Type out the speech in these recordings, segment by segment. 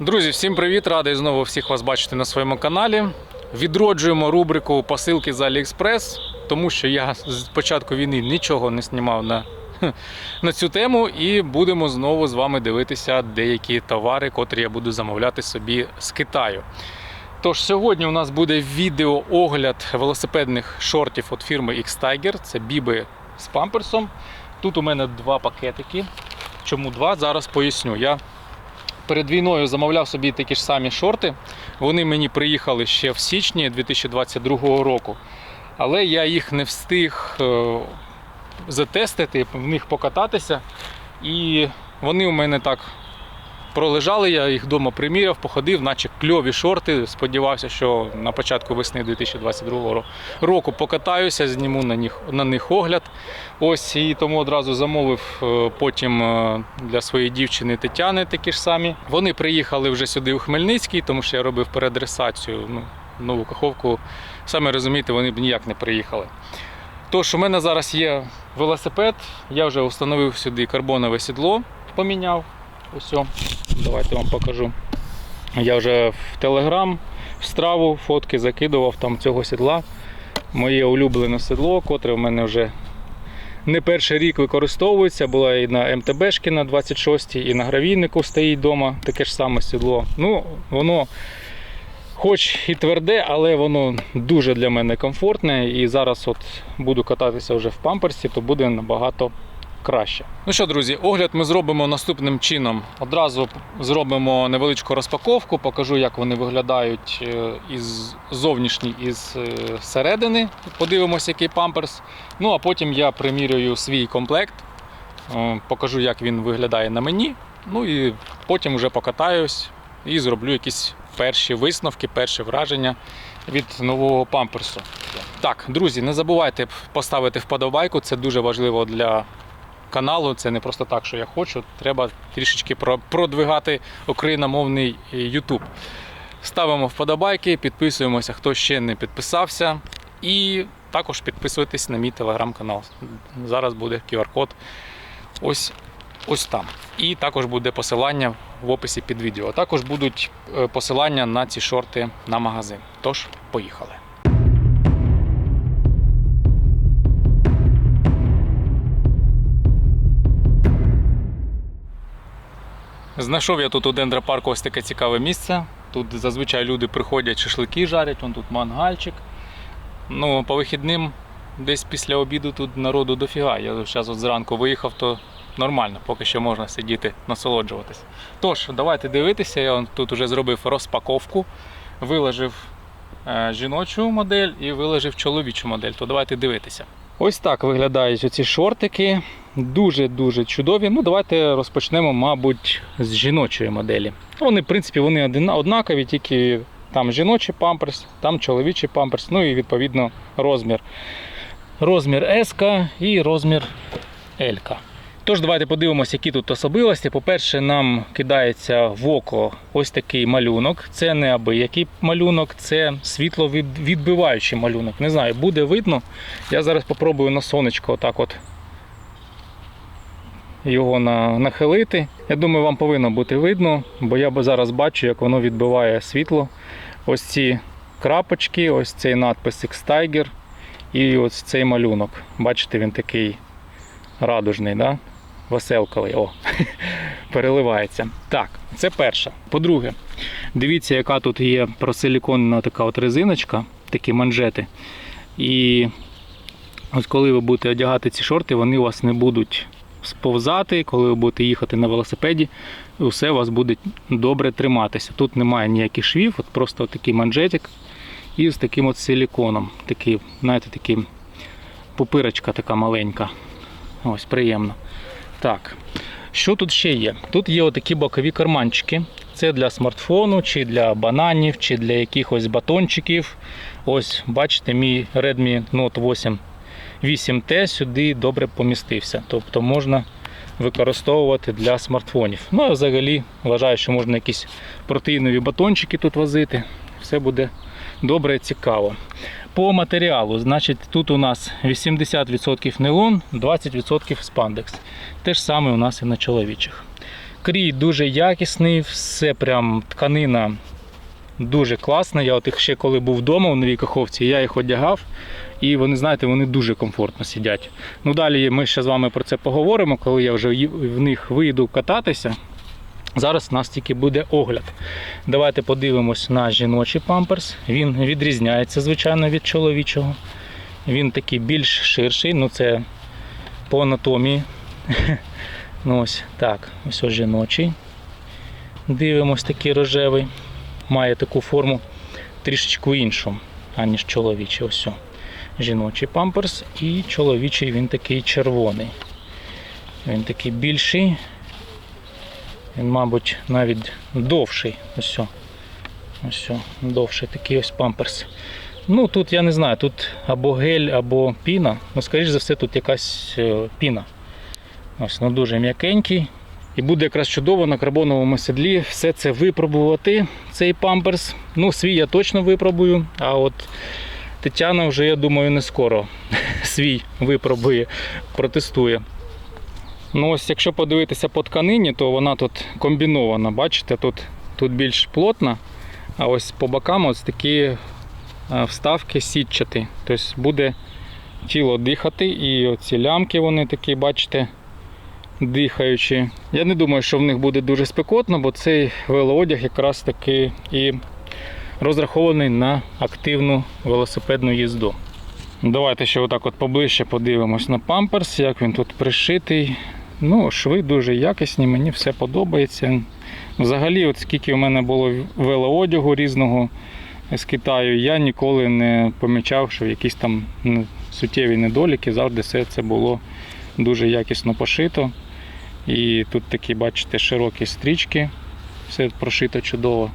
Друзі, всім привіт! Радий знову всіх вас бачити на своєму каналі. Відроджуємо рубрику посилки з AliExpress, тому що я з початку війни нічого не знімав на, на цю тему, і будемо знову з вами дивитися деякі товари, котрі я буду замовляти собі з Китаю. Тож сьогодні у нас буде відеоогляд велосипедних шортів від фірми X-Tiger. Це біби з памперсом. Тут у мене два пакетики. Чому два? Зараз поясню. Я перед війною замовляв собі такі ж самі шорти. Вони мені приїхали ще в січні 2022 року. Але я їх не встиг е, затестити, в них покататися. І вони у мене так пролежали, я їх вдома приміряв, походив, наче кльові шорти. Сподівався, що на початку весни 2022 року покатаюся, зніму на них, на них огляд. Ось і тому одразу замовив е, потім е, для своєї дівчини Тетяни такі ж самі. Вони приїхали вже сюди у Хмельницький, тому що я робив переадресацію. Ну, нову каховку, саме розумієте, вони б ніяк не приїхали. Тож, у мене зараз є велосипед, я вже встановив сюди карбонове сідло, поміняв. Ось, давайте вам покажу. Я вже в Телеграм, в страву фотки закидував там цього сідла. Моє улюблене седло, котре в мене вже не перший рік використовується. Була і на МТБшки на 26 і на гравійнику стоїть вдома таке ж саме сідло. Ну, воно хоч і тверде, але воно дуже для мене комфортне. І зараз от буду кататися вже в памперсі, то буде набагато краще. Ну що, друзі, огляд ми зробимо наступним чином. Одразу зробимо невеличку розпаковку, покажу, як вони виглядають е, із зовнішні із е, середини. Подивимося, який памперс. Ну а потім я примірюю свій комплект, е, покажу, як він виглядає на мені. Ну і потім вже покатаюсь і зроблю якісь перші висновки, перші враження від нового памперсу. Так, друзі, не забувайте поставити вподобайку, це дуже важливо для каналу. Це не просто так, що я хочу. Треба трішечки про- продвигати україномовний е, YouTube. Ставимо вподобайки, підписуємося, хто ще не підписався. І також підписуйтесь на мій телеграм-канал. Зараз буде QR-код ось, ось там. І також буде посилання в описі під відео. Також будуть е, посилання на ці шорти на магазин. Тож, поїхали. Знайшов я тут у дендропарку ось таке цікаве місце. Тут зазвичай люди приходять, шашлики жарять, вон тут мангальчик. Ну, по вихідним десь після обіду тут народу дофіга. Я зараз от зранку виїхав, то нормально, поки що можна сидіти, насолоджуватись. Тож, давайте дивитися, я тут вже зробив розпаковку, виложив е, жіночу модель і виложив чоловічу модель. То давайте дивитися. Ось так виглядають оці шортики. Дуже-дуже чудові. Ну, давайте розпочнемо, мабуть, з жіночої моделі. Вони, в принципі, вони однакові, тільки там жіночий памперс, там чоловічий памперс, ну і відповідно розмір. Розмір S і розмір L. Тож, давайте подивимося, які тут особливості. По-перше, нам кидається в око ось такий малюнок. Це не абиякий малюнок, це світловідбиваючий малюнок. Не знаю, буде видно. Я зараз спробую на сонечко отак от його на, нахилити. Я думаю, вам повинно бути видно, бо я зараз бачу, як воно відбиває світло. Ось ці крапочки, ось цей надпис X-Tiger і ось цей малюнок. Бачите, він такий радужний, да? веселковий. О, переливається. Так, це перше. По-друге, дивіться, яка тут є просиліконна така от резиночка, такі манжети. І ось коли ви будете одягати ці шорти, вони у вас не будуть сповзати, коли ви будете їхати на велосипеді, усе у вас буде добре триматися. Тут немає ніяких швів, от просто такий манжетик і з таким от силіконом. Такий, знаєте, такий пупирочка така маленька. Ось, приємно. Так. Що тут ще є? Тут є отакі бокові карманчики. Це для смартфону, чи для бананів, чи для якихось батончиків. Ось, бачите, мій Redmi Note 8 8T сюди добре помістився. Тобто можна використовувати для смартфонів. Ну а взагалі вважаю, що можна якісь протеїнові батончики тут возити. Все буде добре і цікаво. По матеріалу, значить, тут у нас 80% нейлон, 20% спандекс. Те ж саме у нас і на чоловічих. Крій дуже якісний, все прям тканина дуже класна. Я от їх ще коли був вдома в новій каховці, я їх одягав. І вони, знаєте, вони дуже комфортно сидять. Ну далі ми ще з вами про це поговоримо, коли я вже в них вийду кататися. Зараз у нас тільки буде огляд. Давайте подивимось на жіночий памперс. Він відрізняється, звичайно, від чоловічого. Він такий більш ширший, ну це по анатомії. Ну ось так, ось жіночий. Дивимось такий рожевий. Має таку форму трішечку іншу, аніж чоловічий. Ось. о. Жіночий памперс і чоловічий він такий червоний. Він такий більший. Він, мабуть, навіть довший. Ось. о. Ось. о, Довший такий ось памперс. Ну тут я не знаю, тут або гель, або піна. Ну, скоріш за все, тут якась е, піна. Ось, ну дуже м'якенький. І буде якраз чудово на карбоновому седлі все це випробувати, цей памперс. Ну, свій я точно випробую, а от Тетяна вже, я думаю, не скоро свій випробує, протестує. Ну, ось, якщо подивитися по тканині, то вона тут комбінована. Бачите, тут, тут більш плотна, а ось по бокам ось такі е, вставки сітчаті. Тобто буде тіло дихати, і оці лямки вони такі, бачите, дихаючі. Я не думаю, що в них буде дуже спекотно, бо цей велоодяг якраз таки і розрахований на активну велосипедну їзду. Давайте ще отак от поближче подивимось на памперс, як він тут пришитий. Ну, шви дуже якісні, мені все подобається. Взагалі, от скільки в мене було велоодягу різного з Китаю, я ніколи не помічав, що якісь там ну, суттєві недоліки, завжди все це було дуже якісно пошито. І тут такі, бачите, широкі стрічки, все прошито чудово.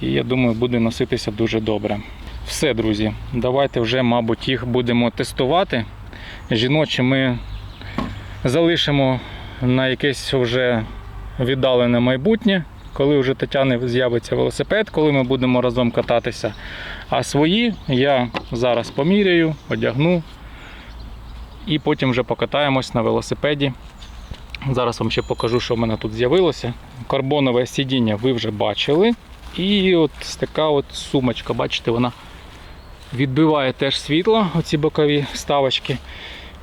І я думаю, буде носитися дуже добре. Все, друзі, давайте вже, мабуть, їх будемо тестувати. Жіночі ми залишимо на якесь вже віддалене майбутнє, коли вже Тетяни з'явиться велосипед, коли ми будемо разом кататися. А свої я зараз поміряю, одягну і потім вже покатаємось на велосипеді. Зараз вам ще покажу, що в мене тут з'явилося. Карбонове сидіння ви вже бачили. І от така от сумочка, бачите, вона відбиває теж світло, оці бокові вставочки.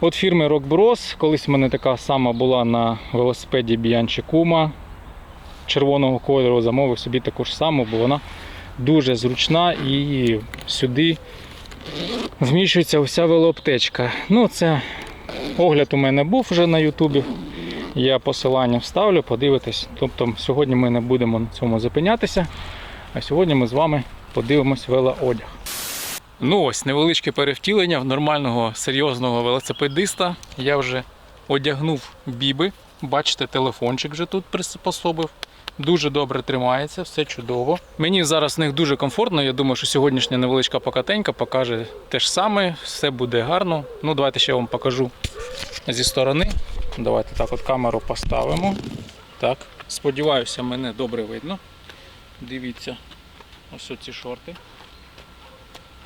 От фірми Rock Bros. Колись в мене така сама була на велосипеді Bianchi Kuma червоного кольору. Замовив собі таку ж саму, бо вона дуже зручна і сюди вміщується вся велоаптечка. Ну, це огляд у мене був вже на Ютубі. Я посилання вставлю, подивитесь. Тобто сьогодні ми не будемо на цьому зупинятися. А сьогодні ми з вами подивимось велоодяг. Ну ось невеличке перевтілення в нормального серйозного велосипедиста. Я вже одягнув біби. Бачите, телефончик вже тут приспособив. Дуже добре тримається, все чудово. Мені зараз в них дуже комфортно. Я думаю, що сьогоднішня невеличка покатенька покаже те ж саме, все буде гарно. Ну, давайте ще вам покажу зі сторони. Давайте так от камеру поставимо. Так, сподіваюся, мене добре видно. Дивіться, ось ці шорти.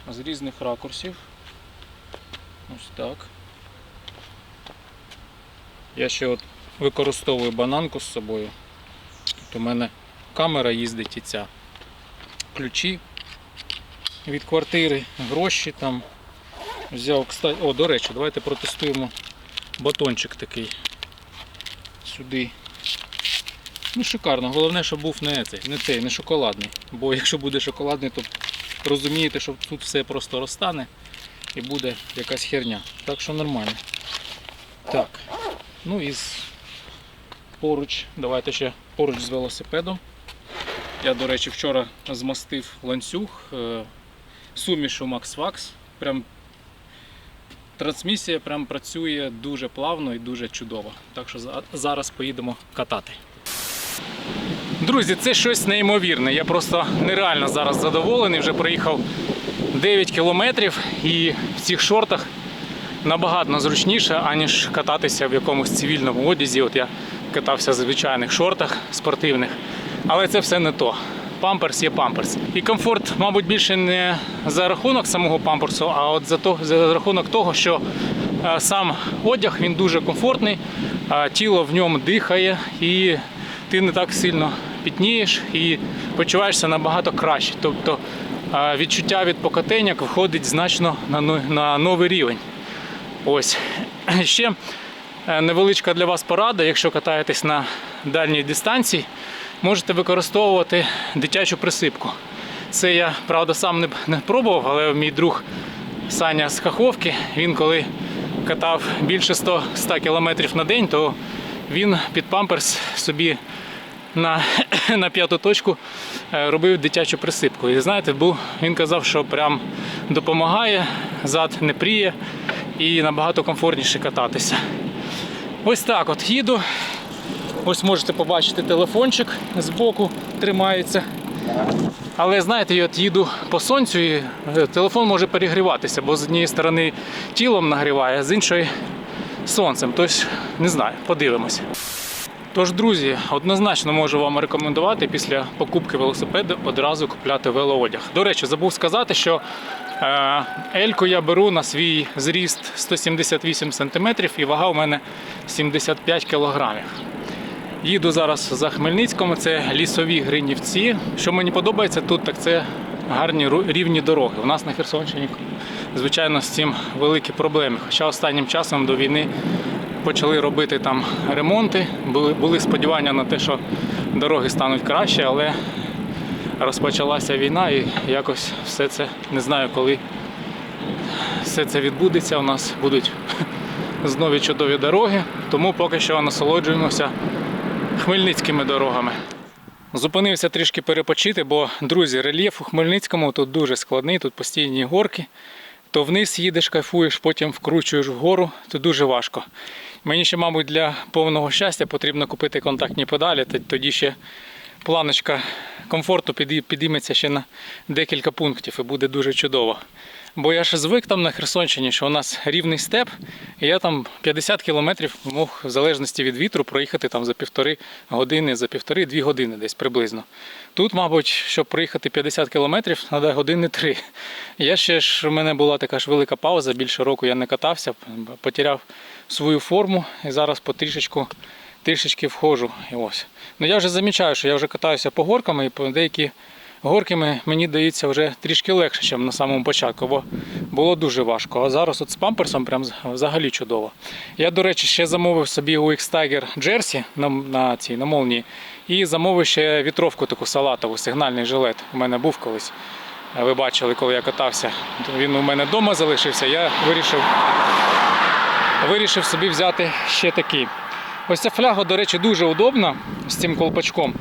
З різних ракурсів. Ось так. Я ще от використовую бананку з собою. От у мене камера їздить і ця. Ключі від квартири, гроші там. Взяв, кстати, о, до речі, давайте протестуємо батончик такий сюди. Ну, шикарно. Головне, щоб був не цей, не цей, не шоколадний. Бо якщо буде шоколадний, то розумієте, що тут все просто розтане і буде якась херня. Так що нормально. Так. Ну і поруч, давайте ще поруч з велосипедом. Я, до речі, вчора змастив ланцюг е, сумішу MaxFax. Прям трансмісія прям працює дуже плавно і дуже чудово. Так що зараз поїдемо катати. Друзі, це щось неймовірне. Я просто нереально зараз задоволений. Вже проїхав 9 кілометрів і в цих шортах набагато зручніше, аніж кататися в якомусь цивільному одязі. От я катався в звичайних шортах спортивних. Але це все не то. Памперс є памперс. І комфорт, мабуть, більше не за рахунок самого памперсу, а от за, то, за рахунок того, що е, сам одяг він дуже комфортний, а тіло в ньому дихає і ти не так сильно пітнієш і почуваєшся набагато краще. Тобто е, відчуття від покатеньок виходить значно на, новий рівень. Ось. Ще е, невеличка для вас порада, якщо катаєтесь на дальній дистанції, можете використовувати дитячу присипку. Це я, правда, сам не, не пробував, але мій друг Саня з Каховки, він коли катав більше 100, 100 км на день, то він під памперс собі на, на п'яту точку е, робив дитячу присипку. І знаєте, був, він казав, що прям допомагає, зад не пріє і набагато комфортніше кататися. Ось так от їду. Ось можете побачити телефончик збоку тримається. Але знаєте, я от їду по сонцю і е, телефон може перегріватися, бо з однієї сторони тілом нагріває, а з іншої сонцем. Тобто, не знаю, подивимося. Тож, друзі, однозначно можу вам рекомендувати після покупки велосипеду одразу купляти велоодяг. До речі, забув сказати, що е, Ельку я беру на свій зріст 178 см і вага у мене 75 кг. Їду зараз за Хмельницьком, це лісові Гринівці. Що мені подобається тут, так це гарні рівні дороги. У нас на Херсонщині, звичайно, з цим великі проблеми. Хоча останнім часом до війни почали робити там ремонти. Були, були сподівання на те, що дороги стануть краще, але розпочалася війна і якось все це не знаю, коли все це відбудеться. У нас будуть знову чудові дороги, тому поки що насолоджуємося хмельницькими дорогами. Зупинився трішки перепочити, бо, друзі, рельєф у Хмельницькому тут дуже складний, тут постійні горки. То вниз їдеш, кайфуєш, потім вкручуєш вгору, то дуже важко. Мені ще, мабуть, для повного щастя потрібно купити контактні педалі, тоді ще планочка комфорту підійметься ще на декілька пунктів і буде дуже чудово. Бо я ж звик там на Херсонщині, що у нас рівний степ, і я там 50 кілометрів мог в залежності від вітру проїхати там за півтори години, за півтори-дві години десь приблизно. Тут, мабуть, щоб проїхати 50 кілометрів, треба години три. Я ще ж у мене була така ж велика пауза, більше року я не катався, потеряв свою форму і зараз потрішечку трішечки входжу. І ось. Ну я вже замічаю, що я вже катаюся по горкам, і по деякі горки ми- мені дається вже трішки легше, ніж на самому початку, бо було дуже важко. А зараз от з памперсом прям взагалі чудово. Я, до речі, ще замовив собі у X-Tiger Jersey на, на цій на молнії. І замовив ще вітровку таку салатову, сигнальний жилет. У мене був колись. Ви бачили, коли я катався. Він у мене вдома залишився. Я вирішив, вирішив собі взяти ще такий. Ось ця фляга, до речі, дуже удобна з цим колпачком.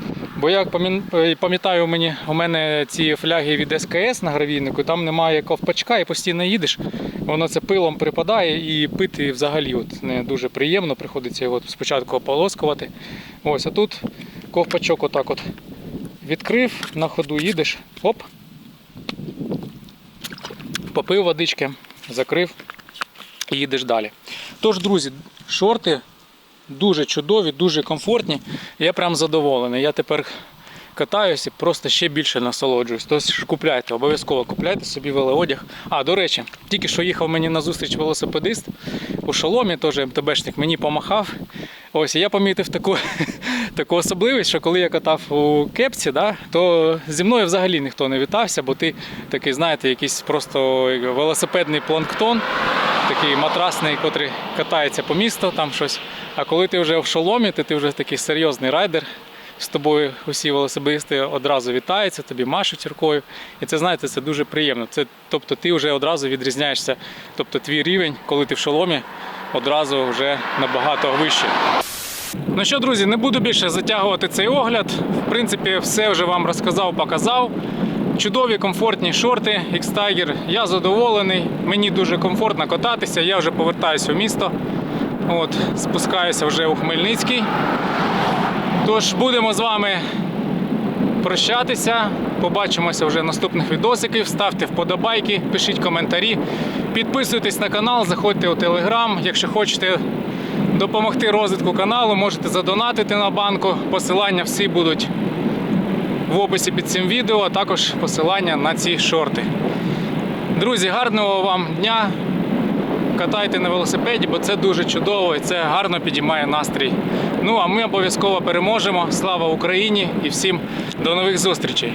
Бо я е, пам'ятаю, у мене, у мене ці фляги від СКС на гравійнику, там немає ковпачка і постійно їдеш, воно це пилом припадає і пити взагалі от не дуже приємно, приходиться його спочатку ополоскувати. Ось, а тут ковпачок отак от відкрив, на ходу їдеш, оп, попив водички, закрив і їдеш далі. Тож, друзі, шорти дуже чудові, дуже комфортні. Я прям задоволений. Я тепер катаюся і просто ще більше насолоджуюсь. Тож купляйте, обов'язково купляйте собі велоодяг. А, до речі, тільки що їхав мені на зустріч велосипедист у шоломі, теж МТБшник, мені помахав. Ось я помітив таку, таку особливість, що коли я катав у кепці, да, то зі мною взагалі ніхто не вітався, бо ти такий, знаєте, якийсь просто велосипедний планктон такий матрасний, котрий катається по місту, там щось. А коли ти вже в шоломі, ти, ти вже такий серйозний райдер. З тобою усі велосипедисти одразу вітаються, тобі машуть рукою. І це знаєте, це дуже приємно. Це, тобто ти вже одразу відрізняєшся. Тобто твій рівень, коли ти в шоломі, одразу вже набагато вищий. Ну що, друзі, не буду більше затягувати цей огляд. В принципі, все вже вам розказав, показав. Чудові комфортні шорти X-Tiger. Я задоволений, мені дуже комфортно кататися. Я вже повертаюся в місто. От, спускаюся вже у Хмельницький. Тож будемо з вами прощатися. Побачимося вже наступних відосиків. Ставте вподобайки, пишіть коментарі, підписуйтесь на канал, заходьте у Телеграм. Якщо хочете допомогти розвитку каналу, можете задонатити на банку. Посилання всі будуть в описі під цим відео, а також посилання на ці шорти. Друзі, гарного вам дня, катайте на велосипеді, бо це дуже чудово і це гарно підіймає настрій. Ну а ми обов'язково переможемо. Слава Україні і всім до нових зустрічей!